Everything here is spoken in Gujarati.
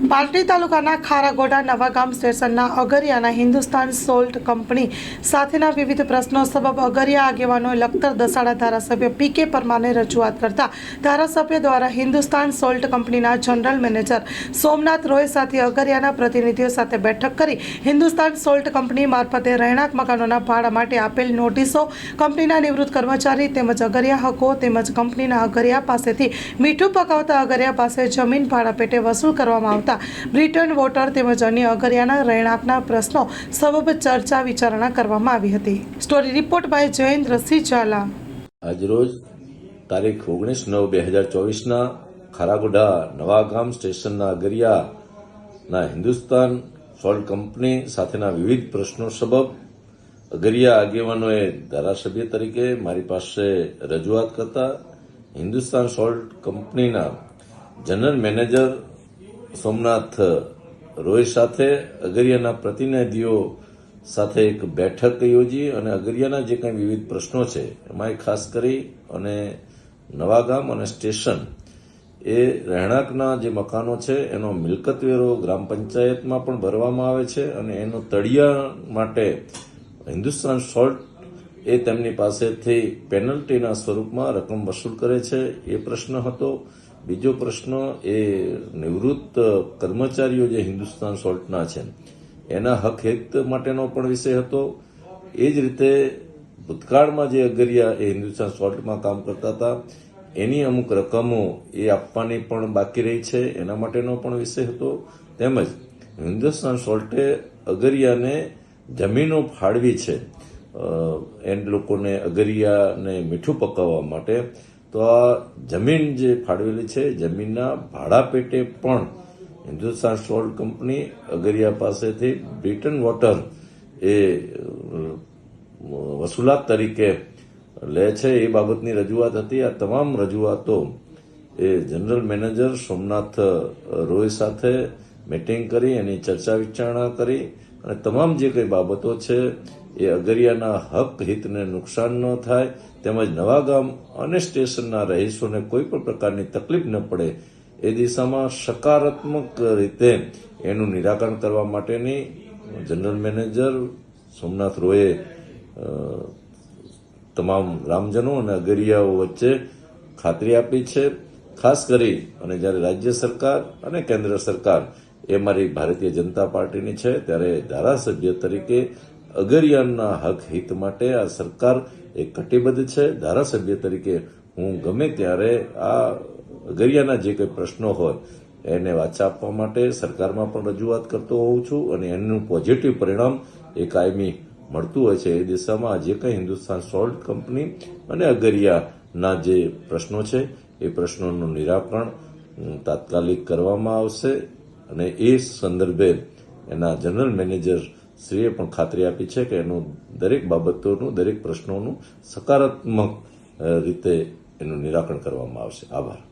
પાલટી તાલુકાના ખારાગોડા નવાગામ સ્ટેશનના અગરિયાના હિન્દુસ્તાન સોલ્ટ કંપની સાથેના વિવિધ પ્રશ્નો સબબ અગરિયા આગેવાનોએ લખતર દસાડા ધારાસભ્ય પી કે પરમારને રજૂઆત કરતા ધારાસભ્ય દ્વારા હિન્દુસ્તાન સોલ્ટ કંપનીના જનરલ મેનેજર સોમનાથ રોય સાથે અગરિયાના પ્રતિનિધિઓ સાથે બેઠક કરી હિન્દુસ્તાન સોલ્ટ કંપની મારફતે રહેણાંક મકાનોના ભાડા માટે આપેલ નોટિસો કંપનીના નિવૃત્ત કર્મચારી તેમજ અગરિયા હકો તેમજ કંપનીના અગરિયા પાસેથી મીઠું પકાવતા અગરિયા પાસે જમીન ભાડા પેટે વસૂલ કરવામાં આવતા બ્રિટન વોટર તેમજ અન્ય અગરિયાના રહેણાંકના પ્રશ્નો સબબ ચર્ચા વિચારણા કરવામાં આવી હતી. Story report by Jayendrasinh Zala. આજરોજ તારીખ ઓગણીસ નવ બે હજાર ચોવીસના ખારાગોડા નવાગામ સ્ટેશનના અગરિયાના હિન્દુસ્તાન સોલ્ટ કંપની સાથેના વિવિધ પ્રશ્નો સબબ અગરિયા આગેવાનોએ ધારાસભ્ય તરીકે મારી પાસે રજૂઆત કરતા હિન્દુસ્તાન સોલ્ટ કંપનીના જનરલ મેનેજર સોમનાથ રોય સાથે અગરિયાના પ્રતિનિધિઓ સાથે એક બેઠક યોજી અને અગરિયાના જે કંઈ વિવિધ પ્રશ્નો છે એમાં ખાસ કરી અને નવાગામ અને સ્ટેશન એ રહેણાંકના જે મકાનો છે, એનો મિલકત વેરો ગ્રામ પંચાયતમાં પણ ભરવામાં આવે છે અને એનો તળિયા માટે હિન્દુસ્તાન સોલ્ટ એ તેમની પાસેથી પેનલ્ટીના સ્વરૂપમાં રકમ વસૂલ કરે છે, એ પ્રશ્ન હતો. બીજો પ્રશ્ન એ નિવૃત્ત કર્મચારીઓ જે હિન્દુસ્તાન સોલ્ટના છે એના હક હિત માટેનો પણ વિષય હતો. એ જ રીતે ભૂતકાળમાં જે અગરિયા એ હિન્દુસ્તાન સોલ્ટમાં કામ કરતા હતા એની અમુક રકમો એ આપવાની પણ બાકી રહી છે એના માટેનો પણ વિષય હતો. તેમજ હિન્દુસ્તાન સોલ્ટે અગરિયાને જમીનો ફાળવી છે અ, એન લોકોને અગરિયાને મીઠું પકાવવા માટે. તો આ જમીન જે ફાળવેલી છે, જમીનના ભાડા પેટે પણ હિન્દુસ્તાન સોલ્ટ કંપની અગરિયા પાસેથી બ્રિટન વોટર એ વસૂલાત તરીકે લે છે. એ બાબતની રજૂઆત હતી. આ તમામ રજૂઆતો એ જનરલ મેનેજર સોમનાથ રોય સાથે મીટિંગ કરી, એની ચર્ચા વિચારણા કરી અને તમામ જે કંઈ બાબતો છે એ અગરિયાના હક હિતને નુકસાન ન થાય, તેમજ નવાગામ અને સ્ટેશનના રહીશોને કોઈ પણ પ્રકારની તકલીફ ન પડે, એ દિશામાં સકારાત્મક રીતે એનું નિરાકરણ કરવા માટેની જનરલ મેનેજર સોમનાથ રોયે તમામ ગ્રામજનો અને અગરિયાઓ વચ્ચે ખાતરી આપી છે. ખાસ કરી અને જ્યારે રાજ્ય સરકાર અને કેન્દ્ર સરકાર એ મારી ભારતીય જનતા પાર્ટીની છે, ત્યારે ધારાસભ્ય તરીકે અગરિયાના હક હિત માટે આ સરકાર એ કટિબદ્ધ છે. ધારાસભ્ય તરીકે હું ગમે ત્યારે આ અગરિયાના જે કંઈ પ્રશ્નો હોય એને વાચા આપવા માટે સરકારમાં પણ રજૂઆત કરતો હોઉં છું અને એનું પોઝિટિવ પરિણામ એ કાયમી મળતું હોય છે. એ દિશામાં જે કંઈ હિન્દુસ્તાન સોલ્ટ કંપની અને અગરિયાના જે પ્રશ્નો છે, એ પ્રશ્નોનું નિરાકરણ તાત્કાલિક કરવામાં આવશે અને એ સંદર્ભે એના જનરલ મેનેજર શ્રીએ પણ ખાતરી આપી છે કે એનું દરેક બાબતોનું, દરેક પ્રશ્નોનું સકારાત્મક રીતે એનું નિરાકરણ કરવામાં આવશે. આભાર.